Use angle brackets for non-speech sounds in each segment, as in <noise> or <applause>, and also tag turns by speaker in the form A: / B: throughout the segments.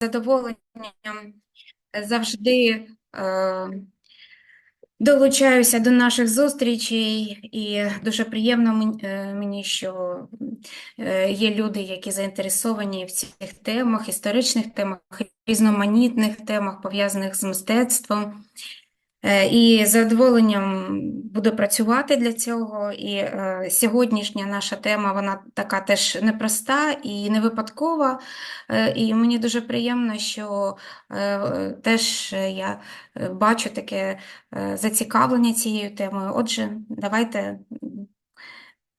A: задоволенням завжди е, долучаюся до наших зустрічей, і дуже приємно е, мені, що е, є люди, які заінтересовані в цих темах, історичних темах, різноманітних темах, пов'язаних з мистецтвом. Е, І з задоволенням буду працювати для цього. І е, сьогоднішня наша тема, вона така теж непроста і не випадкова. Е, і мені дуже приємно, що е, теж я е, бачу таке е, зацікавлення цією темою. Отже, давайте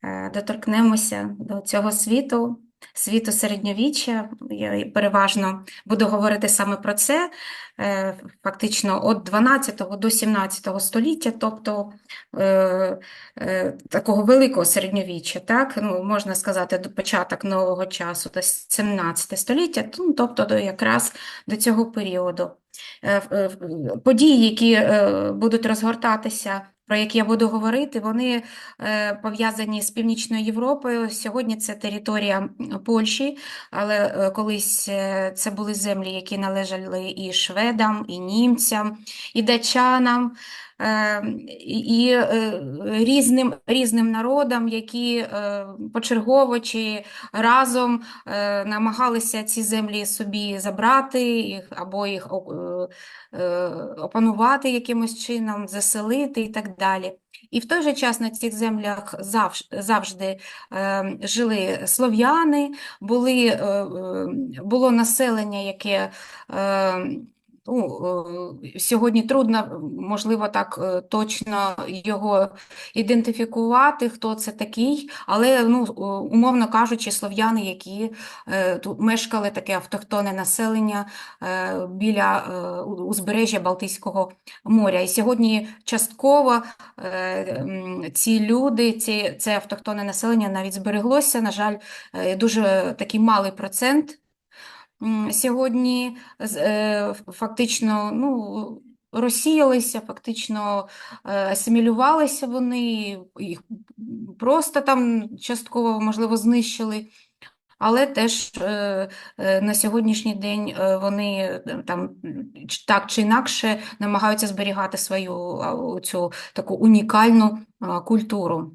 A: е, доторкнемося до цього світу, світу середньовіччя. Я переважно буду говорити саме про це, е, фактично від 12 до 17 століття, тобто е, е, такого великого середньовіччя, так? Ну, можна сказати, до початок нового часу, до 17 століття, ну, тобто до, якраз до цього періоду. Події, які будуть розгортатися, про які я буду говорити, вони е, пов'язані з Північною Європою. Сьогодні це територія Польщі, але е, колись е, це були землі, які належали і шведам, і німцям, і датчанам, е, і і, е, різним, різним народам, які е, почергово чи разом е, намагалися ці землі собі забрати їх, або їх опанувати якимось чином, заселити і так далі. І в той же час на цих землях завж- завжди е, жили слов'яни, е, було населення, яке е, ну, е, сьогодні трудно, можливо, так е, точно його ідентифікувати, хто це такий, але, ну, е, умовно кажучи, слов'яни, які тут мешкали таке автохтонне населення біля узбережжя Балтійського моря. І сьогодні частково ці люди, ці, це автохтонне населення навіть збереглося. На жаль, дуже такий малий процент сьогодні е, фактично ну, розсіялися, фактично е, асимілювалися вони, їх просто там частково, можливо, знищили. Але теж е, на сьогоднішній день вони там так чи інакше намагаються зберігати свою цю таку унікальну культуру.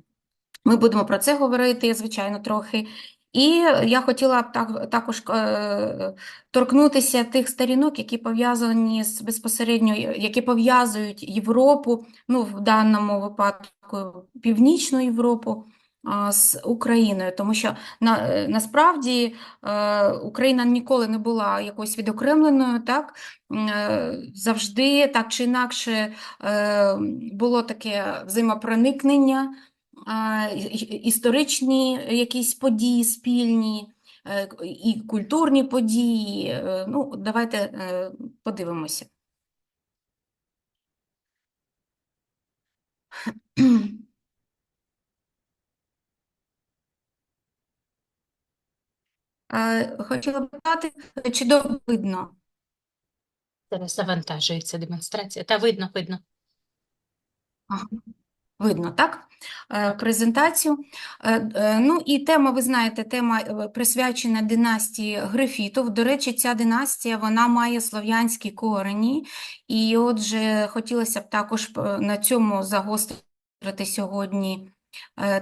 A: Ми будемо про це говорити, звичайно, трохи. І я хотіла б так, також е, торкнутися тих сторінок, які пов'язані з безпосередньо, які пов'язують Європу, ну, в даному випадку Північну Європу, а, з Україною, тому що на, е, насправді е, Україна ніколи не була якоюсь відокремленою, так? Е, Завжди так чи інакше е, було таке взаємопроникнення історичні якісь події спільні, е, і культурні події. Е, Ну, давайте е, подивимося. Хотіла б питати, чи добре видно?
B: Зараз завантажується демонстрація. Та видно, видно.
A: Ага. Видно, так? Е, Презентацію. Е, е, Ну і тема, ви знаєте, тема присвячена династії Грифітов. До речі, ця династія, вона має слов'янські корені. І отже, хотілося б також на цьому загострити сьогодні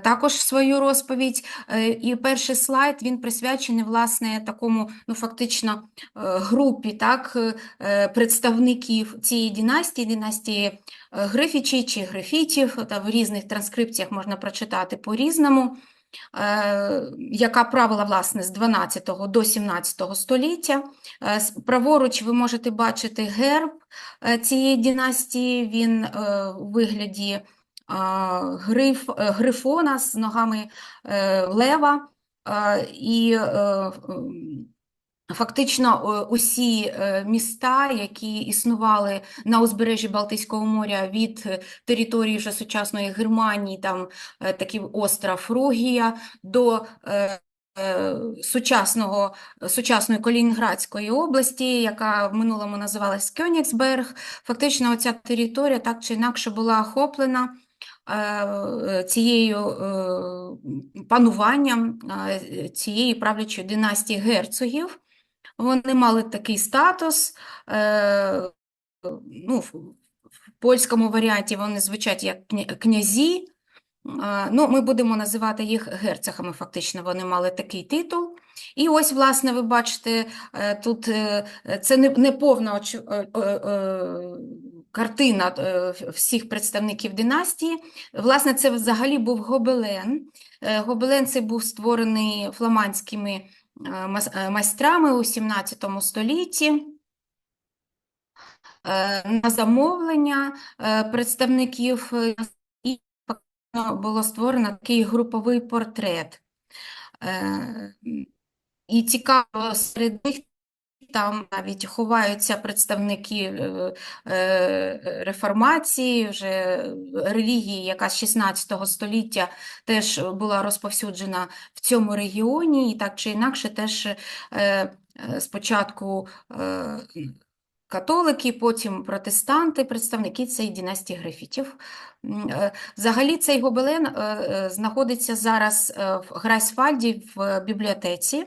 A: також свою розповідь. Е, І перший слайд, він присвячений, власне, такому, ну, фактично, е, групі, так, е, е, представників цієї династії, династії е, Грифічі чи Грифітів, та в різних транскрипціях можна прочитати по-різному, е, яка правила, власне, з 12 до 17 століття. Е, Праворуч ви можете бачити герб е, цієї династії, він е, у вигляді гриф, е, грифона з ногами е, лева, е, і Фактично, усі міста, які існували на узбережжі Балтійського моря від території вже сучасної Германії, там такий остров Фругія, до сучасного, сучасної Калінінградської області, яка в минулому називалась Кьонігсберг. Фактично, оця територія так чи інакше була охоплена цією е, пануванням е, цієї правлячої династії герцогів. вони мали такий статус. Е, ну, в, польському варіанті вони звучать як князі. Е, Ну, ми будемо називати їх герцогами, фактично, вони мали такий титул. І ось, власне, ви бачите, е, тут е, це не, повна е, е, е, картина е, всіх представників династії. Власне, це взагалі був гобелен. Е, Гобелен це був створений фламандськими е, майстрами у 17 столітті. На замовлення представників було створено такий груповий портрет. І цікаво, серед них там навіть ховаються представники е, е, реформації, вже релігії, яка з 16 століття теж була розповсюджена в цьому регіоні, і так чи інакше теж е, спочатку католики, потім протестанти, представники цієї династії е, Взагалі цей гобелен знаходиться зараз в Грайсфальді в бібліотеці.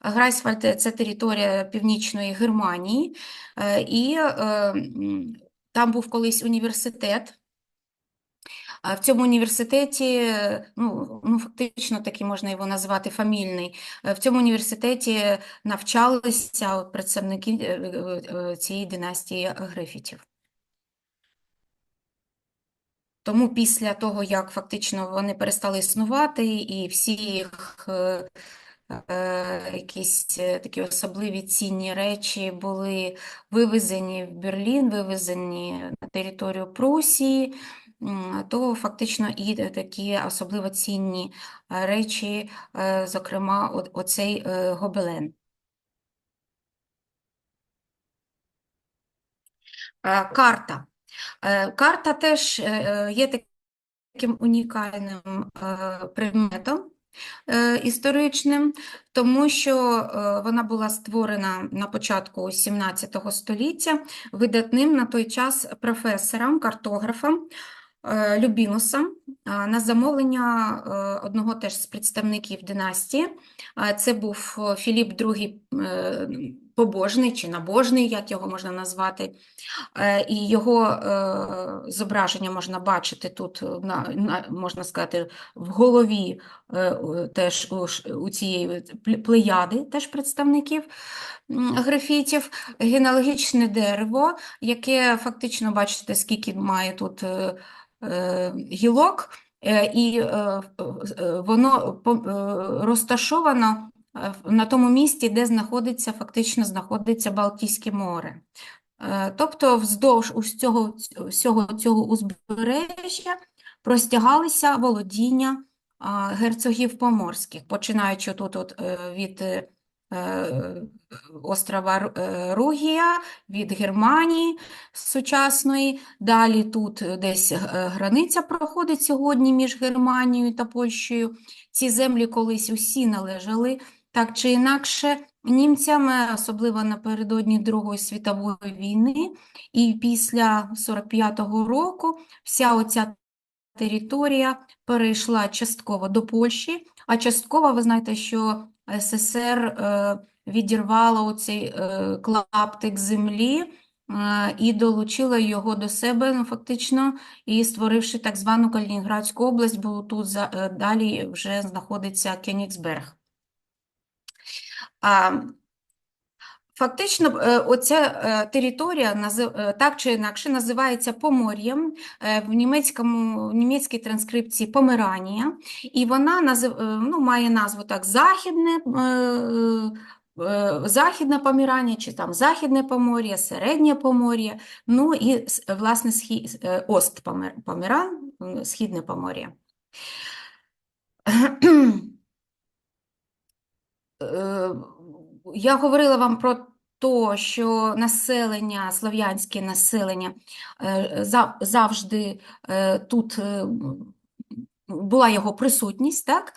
A: Грайсфальд – це територія Північної Германії, е, і е, там був колись університет. В цьому університеті, ну, ну, фактично такий можна його назвати фамільний, е, в цьому університеті навчалися представники цієї династії Грифітів. Тому після того, як фактично вони перестали існувати, і всі їх е, якісь е, такі особливі цінні речі були вивезені в Берлін, вивезені на територію Прусії, то фактично і такі особливо цінні е, речі, е, зокрема, о- оцей гобелен. Карта. Карта теж є таким унікальним предметом історичним, тому що е, вона була створена на початку 17 століття видатним на той час професором, картографом е, Любінусом на замовлення е, одного теж з представників династії. Це був е, Філіп II е, побожний чи набожний, як його можна назвати. Е, І його е, зображення можна бачити тут, е, на, на, можна сказати, в голові теж у, цієї плеяди теж представників графітів. Генеалогічне дерево, яке фактично, бачите, скільки має тут гілок, і воно розташовано на тому місці, де знаходиться, фактично знаходиться Балтійське море. Е, Тобто вздовж усього всього цього узбережжя простягалися володіння герцогів поморських, починаючи тут от, е, від е, е, острова е, Ругія, від Германії сучасної, далі тут е, десь е, границя проходить сьогодні між Германією та Польщею. Ці землі колись усі належали так чи інакше німцями, особливо напередодні Другої світової війни, і після 45-го року вся оця територія перейшла частково до Польщі, а частково, ви знаєте, що СССР е, відірвало оцей е, клаптик землі е, і долучила його до себе, ну, фактично, і створивши так звану Калінінградську область, бо тут за, далі вже знаходиться Кенігсберг. Фактично, е, оця е, територія е, так чи інакше називається Помор'ям, е, в німецькому, в німецькій транскрипції Померанія, і вона ну, має назву так Західне, Західне Помірання, чи там Західне Помор'я, Середнє Помор'я, ну і, власне, схід, Ост м, Східне Помор'я. <clears throat> Я говорила вам про те, що населення, слов'янське населення е, завжди е, тут е, була його присутність, так?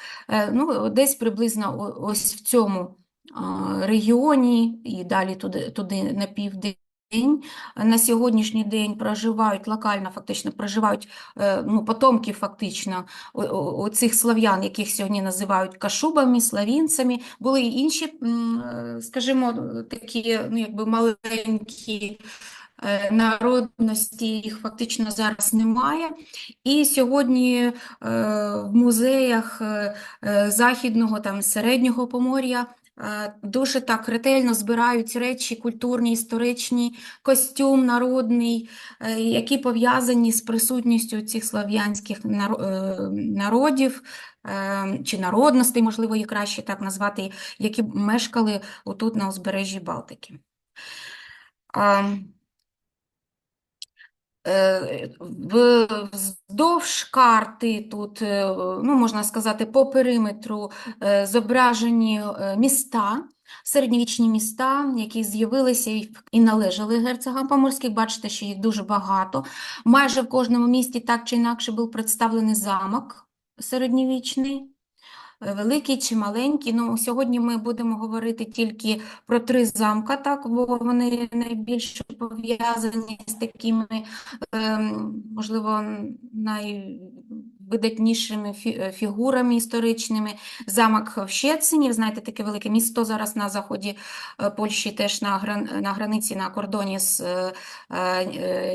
A: Ну, десь приблизно ось в цьому регіоні і далі туди, туди на південь на сьогоднішній день проживають локально, фактично проживають е, ну, потомки фактично цих слав'ян, яких сьогодні називають кашубами, славінцями. Були і інші, е, скажімо, такі ну, якби маленькі е, народності, їх фактично зараз немає. І сьогодні в музеях Західного, там, Середнього Помор'я дуже так ретельно збирають речі культурні, історичні, костюм народний, е, які пов'язані з присутністю цих слов'янських е, народів е, чи народностей, можливо, їх краще так назвати, які мешкали отут на узбережжі Балтики. Е, Вздовж карти тут, е, ну, можна сказати, по периметру е, зображені міста, середньовічні міста, які з'явилися і належали герцогам поморських. Бачите, що їх дуже багато. Майже в кожному місті так чи інакше був представлений замок середньовічний. Е, Великий чи маленький. Ну, сьогодні ми будемо говорити тільки про три замка, так, бо вони найбільше пов'язані з такими ем, можливо, найвидатнішими фі- е, фігурами історичними. Замок в Щецині, знаєте, таке велике місто зараз на заході е, Польщі, теж на, гран- на границі, на кордоні з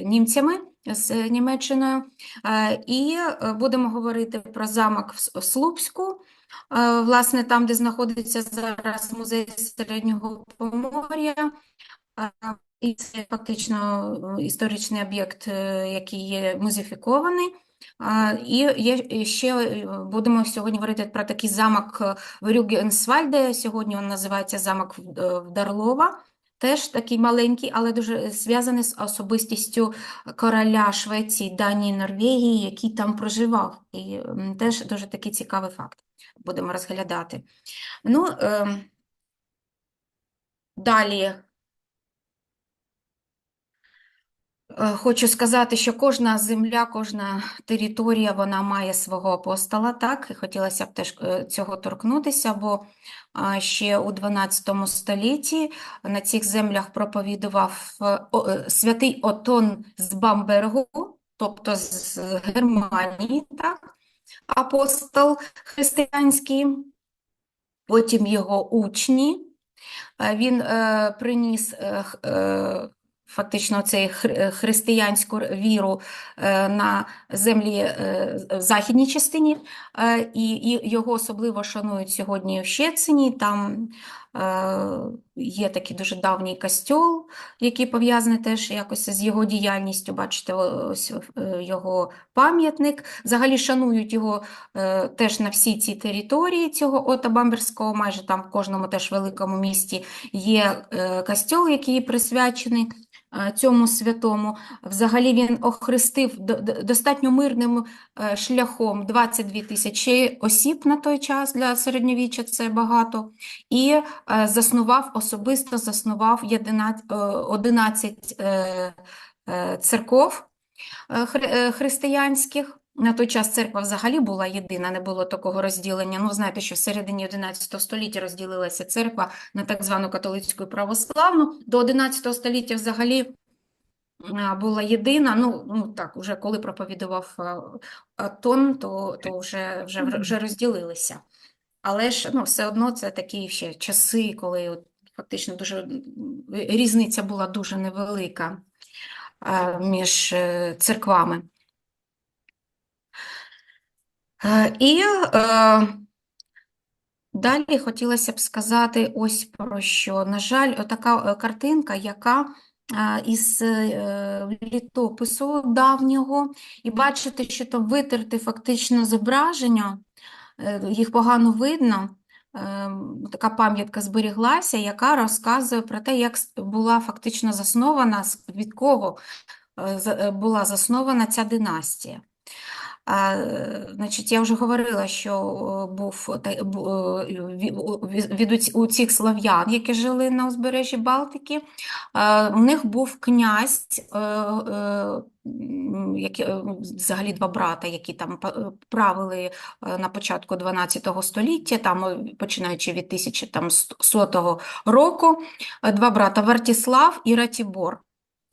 A: німцями, з Німеччиною. І будемо говорити про замок в Слупську, власне, там, де знаходиться зараз музей Середнього Помор'я. І це фактично е, історичний об'єкт, е, який є музифікований. І ще е, будемо сьогодні говорити про такий замок е, в Рюгенсвальде. Сьогодні він називається замок в е, Дарлова. Теж такий маленький, але дуже зв'язаний з особистістю короля Швеції, Данії, Норвегії, який там проживав. І теж дуже такий цікавий факт будемо розглядати. Ну, ем, далі. Е, Хочу сказати, що кожна земля, кожна територія, вона має свого апостола, так? І хотілося б теж е, цього торкнутися, бо ще у 12 столітті на цих землях проповідував е, е, святий Отон з Бамбергу, тобто з Германії, так? Апостол християнський, потім його учні. Е, Він е, приніс е, фактично цей хр- християнську віру на землі в західній частині, і, його особливо шанують сьогодні в Щецині. Там є такий дуже давній костьол, який пов'язаний теж якось з його діяльністю. Бачите, ось е, його пам'ятник. Взагалі шанують його е, теж на всій цій території цього Ота Бамберського, майже там в кожному теж великому місті є е, костьол, який присвячений е, цьому святому. Взагалі він охрестив до- до- достатньо мирним е, шляхом 22 тисячі осіб на той час для середньовіччя, це багато, і е, заснував, особисто заснував 11, е, 11 церков хри- християнських. На той час церква взагалі була єдина, не було такого розділення. Ну, знаєте, що в середині 11 століття розділилася церква на так звану католицьку і православну. До 11 століття взагалі була єдина. Ну, ну так, уже коли проповідував а, Атон, то, то вже, вже, вже розділилися. Але ж ну, все одно це такі ще часи, коли от, фактично дуже різниця була дуже невелика між е, церквами. Е, І е, далі хотілося б сказати ось про що. На жаль, отака е, картинка, яка е, із літопису давнього, і бачите, що там витерти фактично зображення, їх погано видно. Така пам'ятка зберіглася, яка розказує про те, як була фактично заснована, від кого була заснована ця династія. А, е, значить, я вже говорила, що е, був е, ві- від у цих слав'ян, які жили на узбережжі Балтики, е, у них був князь, е, е, які, е, взагалі два брата, які там е, правили е, на початку 12 століття, там, е, починаючи від 1100 року, е, два брата Вартіслав і Ратібор.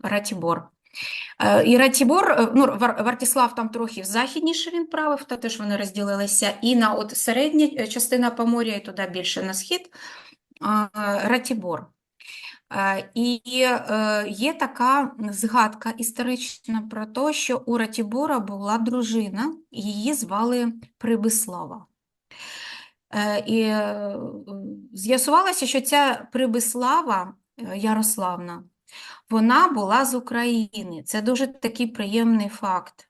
A: Ратібор. Е, І Ратібор, е, ну, Вартіслав там трохи західніше він правив, та теж вони розділилися, і на от середня е, частина Помор'я, і туди більше на схід, Ратібор. І є така згадка історична про те, що у Ратібора була дружина, її звали Прибислава. І з'ясувалося, що ця Прибислава Ярославна, вона була з України. Це дуже такий приємний факт.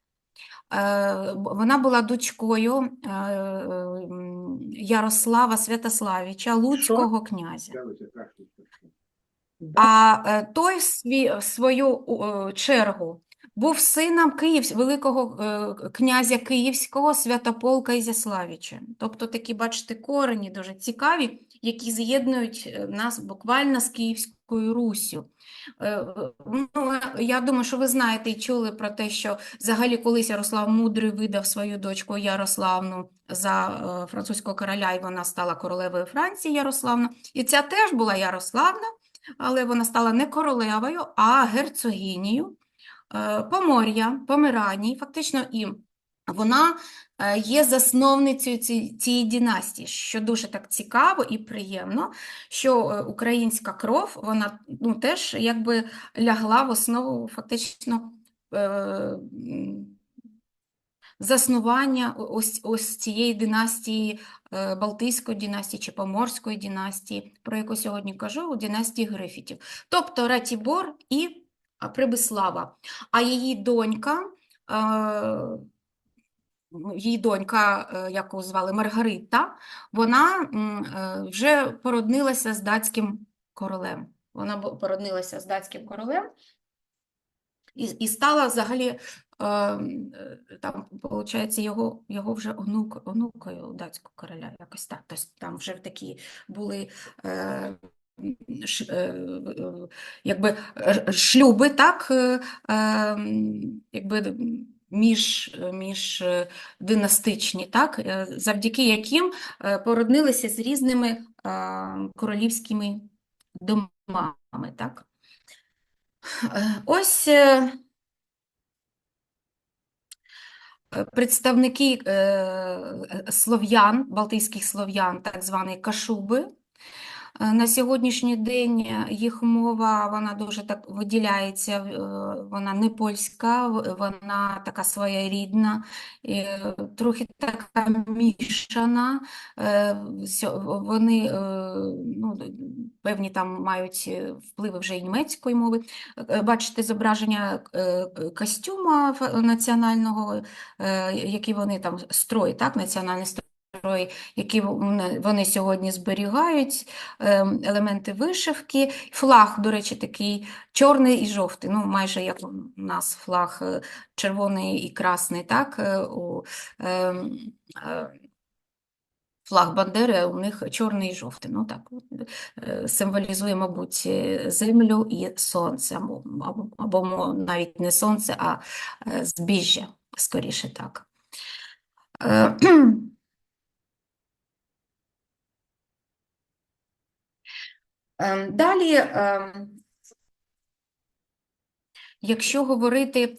A: Е, Вона була дочкою е, Ярослава Святославича, Луцького князя. А е, той в свою чергу був сином Київ, великого е, князя Київського Святополка Ізяславича. Тобто такі, бачите, корені дуже цікаві, які з'єднують е, нас буквально з Київською Руссю. Е, Ну, я думаю, що ви знаєте і чули про те, що взагалі колись Ярослав Мудрий видав свою дочку Ярославну за е, французького короля, і вона стала королевою Франції Ярославна. І ця теж була Ярославна, але вона стала не королевою, а герцогинею е, Помор'я, Померанії, фактично і вона е, є засновницею цієї династії, що дуже так цікаво і приємно, що е, українська кров, вона ну, теж якби лягла в основу фактично е, заснування ось, ось цієї династії, е, Балтійської династії чи Поморської династії, про яку сьогодні кажу, у династії Грифітів. Тобто Ратібор і Прибислава. А її донька, е, її донька, е, яку звали Маргарита, вона е, вже породнилася з датським королем. Вона породнилася з датським королем і, і стала взагалі там, виходить, його, його вже онук, онукою датського короля, якось так. Тобто там вже такі були якби е, шлюби, так, е, е, якби між, між е, династичні, так, е, завдяки яким е, породнилися з різними е, королівськими домами, так. Е, Ось е, е, представники е, е, слов'ян, балтійських слов'ян, так звані кашуби. Е, На сьогоднішній день е, їх мова вона дуже так виділяється, е, вона не польська, вона така своєрідна, трохи така мішана. Вони ну, певні там мають впливи вже і німецької мови. Бачите зображення костюма національного, який вони там строй, так, національний строй, які вони сьогодні зберігають, ем, елементи вишивки. Флаг, до речі, такий чорний і жовтий, ну майже як у нас флаг е, червоний і красний, так, е, у ем, е, Флаг Бандери, у них чорний і жовтий. Ну так, символізує, мабуть, землю і сонце, або, або, навіть не сонце, а збіжжя, скоріше так. <clears throat> Е, Ем, Далі, ем, якщо говорити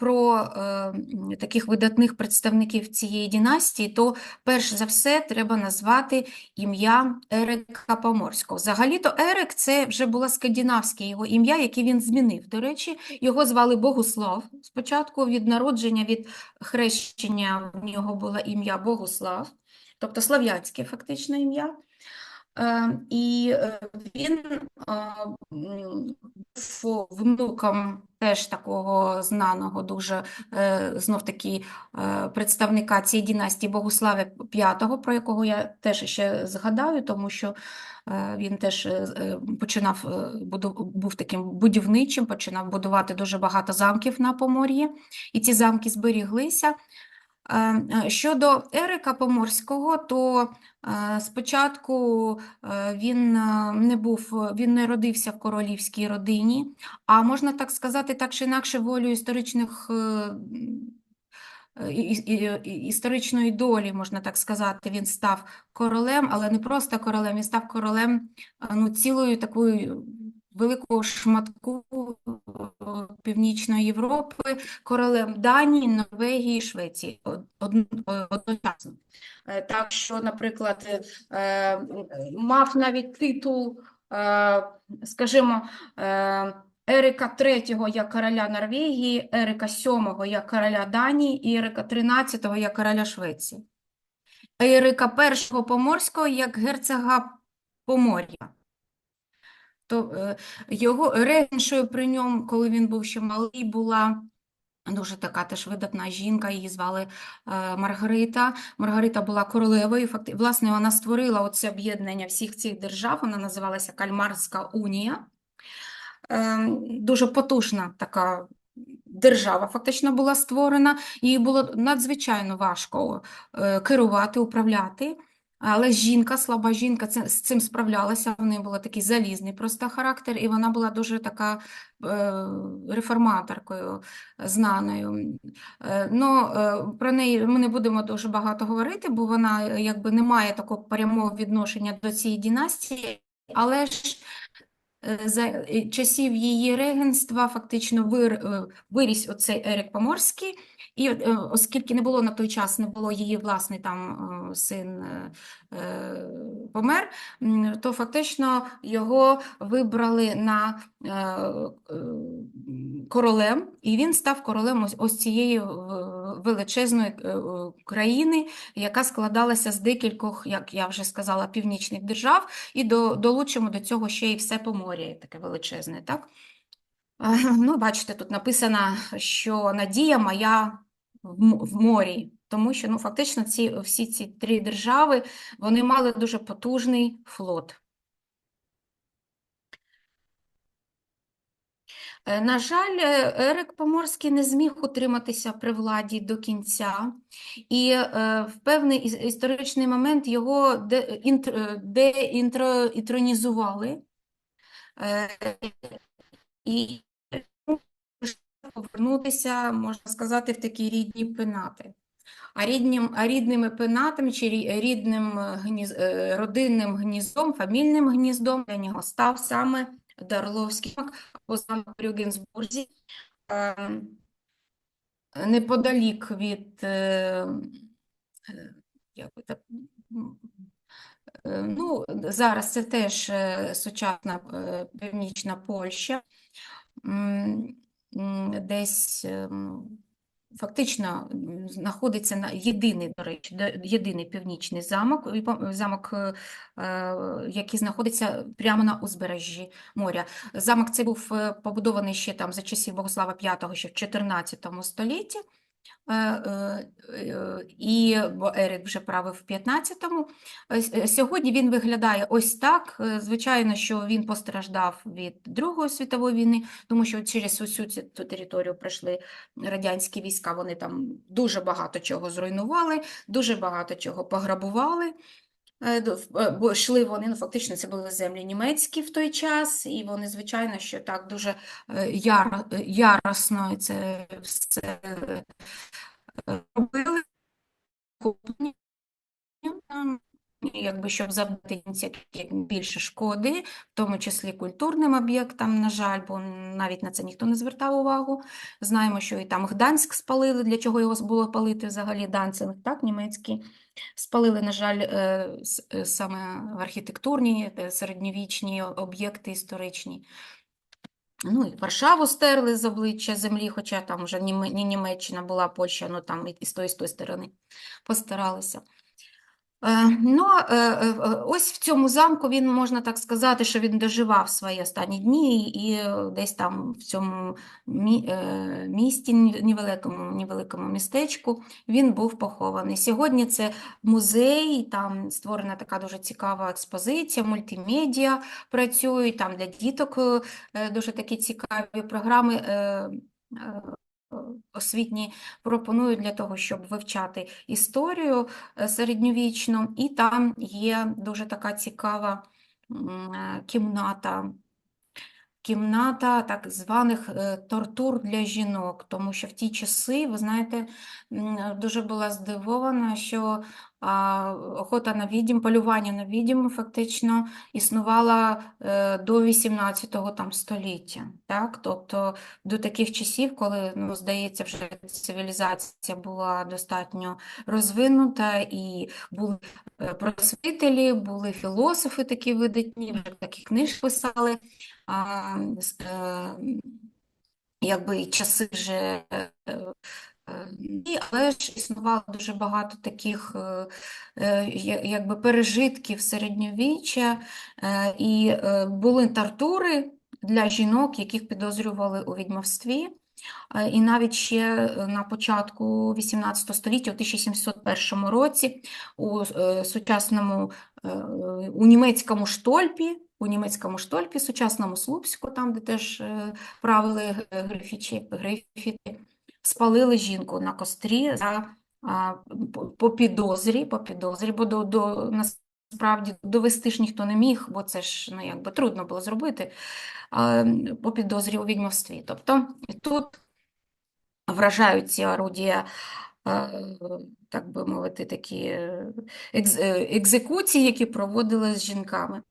A: про ем, таких видатних представників цієї династії, то перш за все треба назвати ім'я Ерика Поморського. Взагалі-то Ерик це вже було скандинавське його ім'я, яке він змінив. До речі, його звали Богуслав. Спочатку від народження, від хрещення в нього було ім'я Богуслав, тобто слав'янське фактично ім'я. Е, І е, він е, був внуком теж такого знаного дуже е, знов-таки е, представника цієї династії Богуслава V, про якого я теж ще згадаю, тому що е, він теж е, е, починав е, був таким будівничим, починав будувати дуже багато замків на Помор'ї, і ці замки зберіглися. Е, е, Щодо Ерика Поморського, то е, спочатку е, він е, не був, він не родився в королівській родині, а можна так сказати, так чи інакше волю історичних е, е, історичної долі, можна так сказати, він став королем, але не просто королем, він став королем е, ну, цілою такою великого шматку е, Північної Європи королем Данії, Норвегії, Швеції од- од- одночасно. Е, Так що, наприклад, е, мав навіть титул, скажімо, Ерика III як короля Норвегії, Ерика VII як короля Данії і Ерика XIII як короля Швеції. Ерика I Поморського як герцога Помор'я. То е, його регеншою при ньому, коли він був ще малий, була дуже така теж видатна жінка, її звали е, Маргарита. Маргарита була королевою, факти... власне, вона створила оце об'єднання всіх цих держав, вона називалася Кальмарська унія. Е, дуже потужна така держава фактично була створена, їй було надзвичайно важко е, керувати, управляти. Але жінка, слаба жінка, це, з цим справлялася. В неї був такий залізний просто характер, і вона була дуже така е, реформаторкою знаною. Е, ну, е, про неї ми не будемо дуже багато говорити, бо вона е, якби не має такого прямого відношення до цієї династії, але ж е, за е, часів її регенства фактично вир, виріс оцей Ерик Поморський, і е, оскільки не було на той час, не було її власний там е, син е, помер, то фактично його вибрали на королем, і він став королем ось, цієї величезної країни, яка складалася з декількох, як я вже сказала, північних держав, і долучимо до цього ще й все Помор'я таке величезне, так? Ну, бачите, тут написано, що надія моя в морі, тому що ну, фактично ці, всі ці три держави вони мали дуже потужний флот. Е, На жаль, е, Ерик Поморський не зміг утриматися при владі до кінця, і е, в певний історичний момент його де, деінтронізували. І повернутися, можна сказати, в такі рідні пенати. А, ріднім, а рідними пенатами чи рідним е, гніз, е, родинним гніздом, фамільним гніздом для нього став саме Дарловський або замок Рюгенсбурзі, е, неподалік від як би так, ну, зараз це теж сучасна північна Польща. Десь ем, фактично знаходиться на єдиний, до речі, єдиний північний замок, замок, е, який знаходиться прямо на узбережжі моря. Замок цей був е, побудований ще там за часів Богослава V, ще в 14 столітті. Е, е, І бо Ерик вже правив в 15-му. Е, Сьогодні він виглядає ось так. Звичайно, що він постраждав від Другої світової війни, тому що через усю цю територію прийшли радянські війська. Вони там дуже багато чого зруйнували, дуже багато чого пограбували. Е, е, Бо йшли вони, ну фактично це були землі німецькі в той час, і вони, звичайно, що так дуже яр, е, яростно це все робили. Якби щоб завдати більше шкоди, в тому числі культурним об'єктам, на жаль, бо навіть на це ніхто не звертав увагу. Знаємо, що і там Гданськ спалили, для чого його було палити взагалі Данцинг, так, німецький. Спалили, на жаль, е, е, саме архітектурні, е, середньовічні об'єкти історичні. Ну, і Варшаву стерли з обличчя землі, хоча там вже не Німеччина була, Польща, ну там і з тої, з тої сторони постаралися. Е, Ну, е, е, ось в цьому замку він, можна так сказати, що він доживав свої останні дні, і десь там в цьому місті, невеликому, невеликому містечку, він був похований. Сьогодні це музей, там створена така дуже цікава експозиція, мультимедіа працюють, там для діток дуже такі цікаві програми. Е, Освітні пропонують для того, щоб вивчати історію е, середньовічну, і там є дуже така цікава е, кімната, кімната так званих е, тортур для жінок, тому що в ті часи, ви знаєте, дуже була здивована, що охота на відьм, полювання на відьм фактично існувала е, до 18 там, століття. Так? Тобто до таких часів, коли, ну, здається, вже цивілізація була достатньо розвинута і були е, просвітителі, були філософи такі видатні, вже такі книжки писали. Е, якби часи вже е, е, але ж існувало дуже багато таких е, якби пережитків середньовіччя, і були тортури для жінок, яких підозрювали у відьмовстві. І навіть ще на початку 18 століття, у 1701 році, у сучасному у німецькому штольпі, у німецькому штольпі, сучасному Слупську, там, де теж е, правили е, грифічі, грифіти, спалили жінку на кострі за по- підозрі, по підозрі, бо до, до насправді довести ж ніхто не міг, бо це ж ну, якби трудно було зробити по підозрі у відьмовстві. Тобто тут вражають орудія, е, так би мовити, такі е, е, екзекуції, які проводили з жінками.